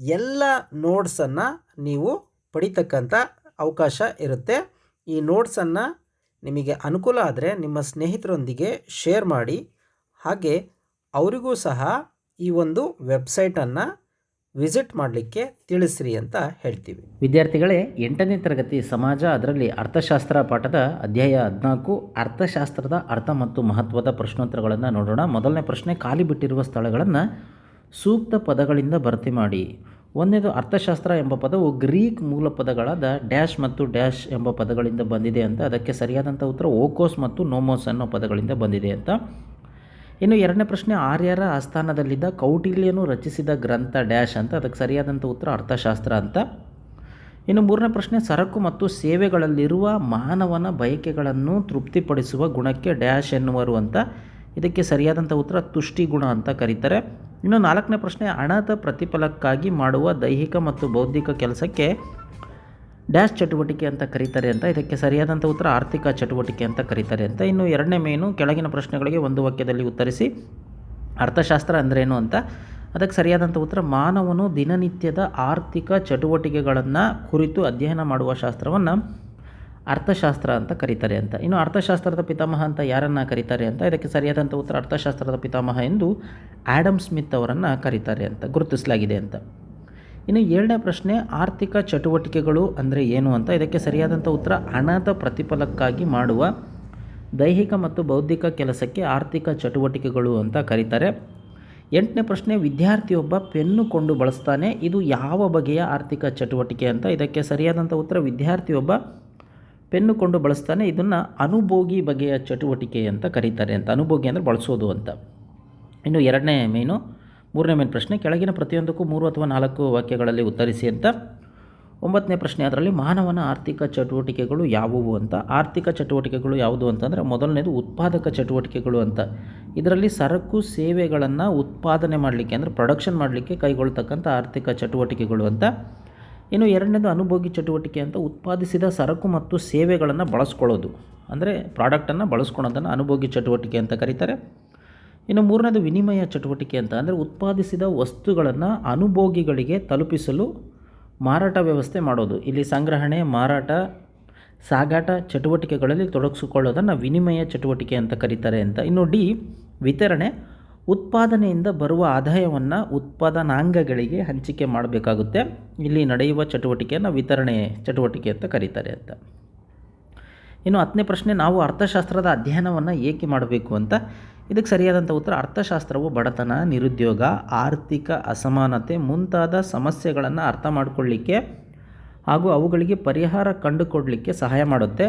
ಎಲ್ಲ ನೋಟ್ಸನ್ನು ನೀವು ಪಡಿತಕ್ಕಂಥ ಅವಕಾಶ ಇರುತ್ತೆ. ಈ ನೋಟ್ಸನ್ನು ನಿಮಗೆ ಅನುಕೂಲ ಆದರೆ ನಿಮ್ಮ ಸ್ನೇಹಿತರೊಂದಿಗೆ ಶೇರ್ ಮಾಡಿ. ಹಾಗೆ ಅವರಿಗೂ ಸಹ ಈ ಒಂದು ವೆಬ್ಸೈಟನ್ನು ವಿಸಿಟ್ ಮಾಡಲಿಕ್ಕೆ ತಿಳಿಸ್ರಿ ಅಂತ ಹೇಳ್ತೀವಿ. ವಿದ್ಯಾರ್ಥಿಗಳೇ, ಎಂಟನೇ ತರಗತಿ ಸಮಾಜ ಅದರಲ್ಲಿ ಅರ್ಥಶಾಸ್ತ್ರ ಪಾಠದ ಅಧ್ಯಾಯ ಹದಿನಾಲ್ಕು, ಅರ್ಥಶಾಸ್ತ್ರದ ಅರ್ಥ ಮತ್ತು ಮಹತ್ವದ ಪ್ರಶ್ನೋತ್ತರಗಳನ್ನು ನೋಡೋಣ. ಮೊದಲನೇ ಪ್ರಶ್ನೆ, ಖಾಲಿ ಬಿಟ್ಟಿರುವ ಸ್ಥಳಗಳನ್ನು ಸೂಕ್ತ ಪದಗಳಿಂದ ಭರ್ತಿ ಮಾಡಿ. ಒಂದನೇದು ಅರ್ಥಶಾಸ್ತ್ರ ಎಂಬ ಪದವು ಗ್ರೀಕ್ ಮೂಲ ಪದಗಳಾದ ಡ್ಯಾಶ್ ಮತ್ತು ಡ್ಯಾಶ್ ಎಂಬ ಪದಗಳಿಂದ ಬಂದಿದೆ ಅಂತ. ಅದಕ್ಕೆ ಸರಿಯಾದಂಥ ಉತ್ತರ ಓಕೋಸ್ ಮತ್ತು ನೋಮೋಸ್ ಅನ್ನೋ ಪದಗಳಿಂದ ಬಂದಿದೆ ಅಂತ. ಇನ್ನು ಎರಡನೇ ಪ್ರಶ್ನೆ, ಆರ್ಯರ ಆಸ್ಥಾನದಲ್ಲಿದ್ದ ಕೌಟಿಲ್ಯನು ರಚಿಸಿದ ಗ್ರಂಥ ಡ್ಯಾಶ್ ಅಂತ. ಅದಕ್ಕೆ ಸರಿಯಾದಂಥ ಉತ್ತರ ಅರ್ಥಶಾಸ್ತ್ರ ಅಂತ. ಇನ್ನು ಮೂರನೇ ಪ್ರಶ್ನೆ, ಸರಕು ಮತ್ತು ಸೇವೆಗಳಲ್ಲಿರುವ ಮಾನವನ ಬಯಕೆಗಳನ್ನು ತೃಪ್ತಿಪಡಿಸುವ ಗುಣಕ್ಕೆ ಡ್ಯಾಶ್ ಎನ್ನುವರು ಅಂತ. ಇದಕ್ಕೆ ಸರಿಯಾದಂಥ ಉತ್ತರ ತುಷ್ಟಿ ಗುಣ ಅಂತ ಕರೀತಾರೆ. ಇನ್ನು ನಾಲ್ಕನೇ ಪ್ರಶ್ನೆ ಹಣದ ಪ್ರತಿಫಲಕ್ಕಾಗಿ ಮಾಡುವ ದೈಹಿಕ ಮತ್ತು ಬೌದ್ಧಿಕ ಕೆಲಸಕ್ಕೆ ಡ್ಯಾಶ್ ಚಟುವಟಿಕೆ ಅಂತ ಕರೀತಾರೆ ಅಂತ, ಇದಕ್ಕೆ ಸರಿಯಾದಂಥ ಉತ್ತರ ಆರ್ಥಿಕ ಚಟುವಟಿಕೆ ಅಂತ ಕರೀತಾರೆ ಅಂತ. ಇನ್ನು ಎರಡನೇ ಮೇನು, ಕೆಳಗಿನ ಪ್ರಶ್ನೆಗಳಿಗೆ ಒಂದು ವಾಕ್ಯದಲ್ಲಿ ಉತ್ತರಿಸಿ, ಅರ್ಥಶಾಸ್ತ್ರ ಅಂದ್ರೇನು ಅಂತ. ಅದಕ್ಕೆ ಸರಿಯಾದಂಥ ಉತ್ತರ, ಮಾನವನು ದಿನನಿತ್ಯದ ಆರ್ಥಿಕ ಚಟುವಟಿಕೆಗಳನ್ನು ಕುರಿತು ಅಧ್ಯಯನ ಮಾಡುವ ಶಾಸ್ತ್ರವನ್ನು ಅರ್ಥಶಾಸ್ತ್ರ ಅಂತ ಕರೀತಾರೆ ಅಂತ. ಇನ್ನು ಅರ್ಥಶಾಸ್ತ್ರದ ಪಿತಾಮಹ ಅಂತ ಯಾರನ್ನು ಕರೀತಾರೆ ಅಂತ? ಇದಕ್ಕೆ ಸರಿಯಾದಂಥ ಉತ್ತರ ಅರ್ಥಶಾಸ್ತ್ರದ ಪಿತಾಮಹ ಎಂದು ಆ್ಯಡಮ್ ಸ್ಮಿತ್ ಅವರನ್ನು ಕರೀತಾರೆ ಅಂತ, ಗುರುತಿಸಲಾಗಿದೆ ಅಂತ. ಇನ್ನು ಏಳನೇ ಪ್ರಶ್ನೆ, ಆರ್ಥಿಕ ಚಟುವಟಿಕೆಗಳು ಅಂದರೆ ಏನು ಅಂತ? ಇದಕ್ಕೆ ಸರಿಯಾದಂಥ ಉತ್ತರ ಹಣದ ಪ್ರತಿಫಲಕ್ಕಾಗಿ ಮಾಡುವ ದೈಹಿಕ ಮತ್ತು ಬೌದ್ಧಿಕ ಕೆಲಸಕ್ಕೆ ಆರ್ಥಿಕ ಚಟುವಟಿಕೆಗಳು ಅಂತ ಕರೀತಾರೆ. ಎಂಟನೇ ಪ್ರಶ್ನೆ, ವಿದ್ಯಾರ್ಥಿಯೊಬ್ಬ ಪೆನ್ನು ಕೊಂಡು ಬಳಸ್ತಾನೆ, ಇದು ಯಾವ ಬಗೆಯ ಆರ್ಥಿಕ ಚಟುವಟಿಕೆ ಅಂತ? ಇದಕ್ಕೆ ಸರಿಯಾದಂಥ ಉತ್ತರ, ವಿದ್ಯಾರ್ಥಿಯೊಬ್ಬ ಪೆನ್ನು ಕೊಂಡು ಬಳಸ್ತಾನೆ, ಇದನ್ನು ಅನುಭೋಗಿ ಬಗೆಯ ಚಟುವಟಿಕೆ ಅಂತ ಕರೀತಾರೆ ಅಂತ. ಅನುಭೋಗಿ ಅಂದರೆ ಬಳಸೋದು ಅಂತ. ಇನ್ನು ಎರಡನೇ ಮೇನು, ಮೂರನೇ ಮೇನ್ ಪ್ರಶ್ನೆ, ಕೆಳಗಿನ ಪ್ರತಿಯೊಂದಕ್ಕೂ ಮೂರು ಅಥವಾ ನಾಲ್ಕು ವಾಕ್ಯಗಳಲ್ಲಿ ಉತ್ತರಿಸಿ ಅಂತ. ಒಂಬತ್ತನೇ ಪ್ರಶ್ನೆ ಅದರಲ್ಲಿ, ಮಾನವನ ಆರ್ಥಿಕ ಚಟುವಟಿಕೆಗಳು ಯಾವುವು ಅಂತ. ಆರ್ಥಿಕ ಚಟುವಟಿಕೆಗಳು ಯಾವುದು ಅಂತಂದರೆ, ಮೊದಲನೇದು ಉತ್ಪಾದಕ ಚಟುವಟಿಕೆಗಳು ಅಂತ. ಇದರಲ್ಲಿ ಸರಕು ಸೇವೆಗಳನ್ನು ಉತ್ಪಾದನೆ ಮಾಡಲಿಕ್ಕೆ ಅಂದರೆ ಪ್ರೊಡಕ್ಷನ್ ಮಾಡಲಿಕ್ಕೆ ಕೈಗೊಳ್ತಕ್ಕಂಥ ಆರ್ಥಿಕ ಚಟುವಟಿಕೆಗಳು ಅಂತ. ಇನ್ನು ಎರಡನೇದು ಅನುಭೋಗಿ ಚಟುವಟಿಕೆ ಅಂತ ಉತ್ಪಾದಿಸಿದ ಸರಕು ಮತ್ತು ಸೇವೆಗಳನ್ನು ಬಳಸ್ಕೊಳ್ಳೋದು. ಅಂದರೆ ಪ್ರಾಡಕ್ಟನ್ನು ಬಳಸ್ಕೊಳೋದನ್ನು ಅನುಭೋಗಿ ಚಟುವಟಿಕೆ ಅಂತ ಕರೀತಾರೆ. ಇನ್ನು ಮೂರನೇದು ವಿನಿಮಯ ಚಟುವಟಿಕೆ ಅಂತ ಅಂದರೆ ಉತ್ಪಾದಿಸಿದ ವಸ್ತುಗಳನ್ನು ಅನುಭೋಗಿಗಳಿಗೆ ತಲುಪಿಸಲು ಮಾರಾಟ ವ್ಯವಸ್ಥೆ ಮಾಡೋದು. ಇಲ್ಲಿ ಸಂಗ್ರಹಣೆ, ಮಾರಾಟ, ಸಾಗಾಟ ಚಟುವಟಿಕೆಗಳಲ್ಲಿ ತೊಡಗಿಸಿಕೊಳ್ಳೋದನ್ನು ವಿನಿಮಯ ಚಟುವಟಿಕೆ ಅಂತ ಕರೀತಾರೆ ಅಂತ. ಇನ್ನು ಡಿ, ವಿತರಣೆ. ಉತ್ಪಾದನೆಯಿಂದ ಬರುವ ಆದಾಯವನ್ನು ಉತ್ಪಾದನಾಂಗಗಳಿಗೆ ಹಂಚಿಕೆ ಮಾಡಬೇಕಾಗುತ್ತೆ. ಇಲ್ಲಿ ನಡೆಯುವ ಚಟುವಟಿಕೆಯನ್ನು ವಿತರಣೆ ಚಟುವಟಿಕೆ ಅಂತ ಕರೀತಾರೆ ಅಂತ. ಇನ್ನು ಹತ್ತನೇ ಪ್ರಶ್ನೆ, ನಾವು ಅರ್ಥಶಾಸ್ತ್ರದ ಅಧ್ಯಯನವನ್ನು ಏಕೆ ಮಾಡಬೇಕು ಅಂತ? ಇದಕ್ಕೆ ಸರಿಯಾದಂಥ ಉತ್ತರ, ಅರ್ಥಶಾಸ್ತ್ರವು ಬಡತನ, ನಿರುದ್ಯೋಗ, ಆರ್ಥಿಕ ಅಸಮಾನತೆ ಮುಂತಾದ ಸಮಸ್ಯೆಗಳನ್ನು ಅರ್ಥ ಮಾಡಿಕೊಳ್ಳಿಕ್ಕೆ ಹಾಗೂ ಅವುಗಳಿಗೆ ಪರಿಹಾರ ಕಂಡುಕೊಡಲಿಕ್ಕೆ ಸಹಾಯ ಮಾಡುತ್ತೆ.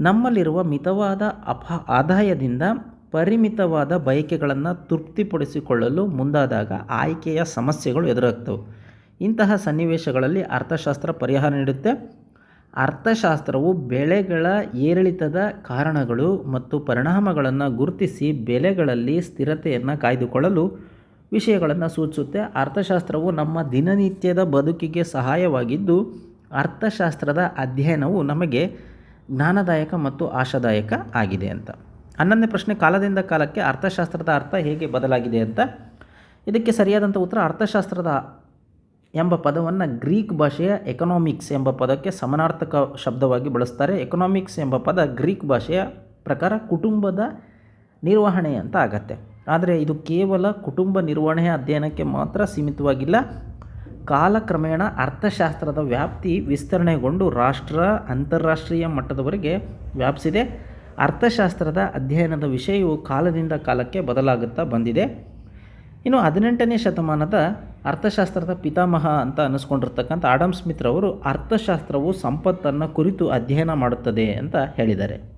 ನಮ್ಮಲ್ಲಿರುವ ಮಿತವಾದ ಅಪ, ಆದಾಯದಿಂದ ಪರಿಮಿತವಾದ ಬಯಕೆಗಳನ್ನು ತೃಪ್ತಿಪಡಿಸಿಕೊಳ್ಳಲು ಮುಂದಾದಾಗ ಆಯ್ಕೆಯ ಸಮಸ್ಯೆಗಳು ಎದುರಾಗ್ತವೆ. ಇಂತಹ ಸನ್ನಿವೇಶಗಳಲ್ಲಿ ಅರ್ಥಶಾಸ್ತ್ರ ಪರಿಹಾರ ನೀಡುತ್ತೆ. ಅರ್ಥಶಾಸ್ತ್ರವು ಬೆಳೆಗಳ ಏರಿಳಿತದ ಕಾರಣಗಳು ಮತ್ತು ಪರಿಣಾಮಗಳನ್ನು ಗುರುತಿಸಿ ಬೆಲೆಗಳಲ್ಲಿ ಸ್ಥಿರತೆಯನ್ನು ಕಾಯ್ದುಕೊಳ್ಳಲು ವಿಷಯಗಳನ್ನು ಸೂಚಿಸುತ್ತೆ. ಅರ್ಥಶಾಸ್ತ್ರವು ನಮ್ಮ ದಿನನಿತ್ಯದ ಬದುಕಿಗೆ ಸಹಾಯವಾಗಿದ್ದು, ಅರ್ಥಶಾಸ್ತ್ರದ ಅಧ್ಯಯನವು ನಮಗೆ ಜ್ಞಾನದಾಯಕ ಮತ್ತು ಆಶಾದಾಯಕ ಆಗಿದೆ ಅಂತ. ಹನ್ನೊಂದನೇ ಪ್ರಶ್ನೆ ಕಾಲದಿಂದ ಕಾಲಕ್ಕೆ ಅರ್ಥಶಾಸ್ತ್ರದ ಅರ್ಥ ಹೇಗೆ ಬದಲಾಗಿದೆ ಅಂತ. ಇದಕ್ಕೆ ಸರಿಯಾದಂಥ ಉತ್ತರ ಅರ್ಥಶಾಸ್ತ್ರದ ಎಂಬ ಪದವನ್ನು ಗ್ರೀಕ್ ಭಾಷೆಯ ಎಕನಾಮಿಕ್ಸ್ ಎಂಬ ಪದಕ್ಕೆ ಸಮಾನಾರ್ಥಕ ಶಬ್ದವಾಗಿ ಬಳಸ್ತಾರೆ. ಎಕನಾಮಿಕ್ಸ್ ಎಂಬ ಪದ ಗ್ರೀಕ್ ಭಾಷೆಯ ಪ್ರಕಾರ ಕುಟುಂಬದ ನಿರ್ವಹಣೆ ಅಂತ ಆಗತ್ತೆ. ಆದರೆ ಇದು ಕೇವಲ ಕುಟುಂಬ ನಿರ್ವಹಣೆಯ ಅಧ್ಯಯನಕ್ಕೆ ಮಾತ್ರ ಸೀಮಿತವಾಗಿಲ್ಲ. ಕಾಲಕ್ರಮೇಣ ಅರ್ಥಶಾಸ್ತ್ರದ ವ್ಯಾಪ್ತಿ ವಿಸ್ತರಣೆಗೊಂಡು ರಾಷ್ಟ್ರ ಅಂತಾರಾಷ್ಟ್ರೀಯ ಮಟ್ಟದವರೆಗೆ ವ್ಯಾಪಿಸಿದೆ. ಅರ್ಥಶಾಸ್ತ್ರದ ಅಧ್ಯಯನದ ವಿಷಯವು ಕಾಲದಿಂದ ಕಾಲಕ್ಕೆ ಬದಲಾಗುತ್ತಾ ಬಂದಿದೆ. ಇನ್ನು ಹದಿನೆಂಟನೇ ಶತಮಾನದ ಅರ್ಥಶಾಸ್ತ್ರದ ಪಿತಾಮಹ ಅಂತ ಅನ್ನಿಸ್ಕೊಂಡಿರ್ತಕ್ಕಂಥ ಆಡಮ್ ಸ್ಮಿತ್ ರವರು ಅರ್ಥಶಾಸ್ತ್ರವು ಸಂಪತ್ತನ್ನು ಕುರಿತು ಅಧ್ಯಯನ ಮಾಡುತ್ತದೆ ಅಂತ ಹೇಳಿದ್ದಾರೆ.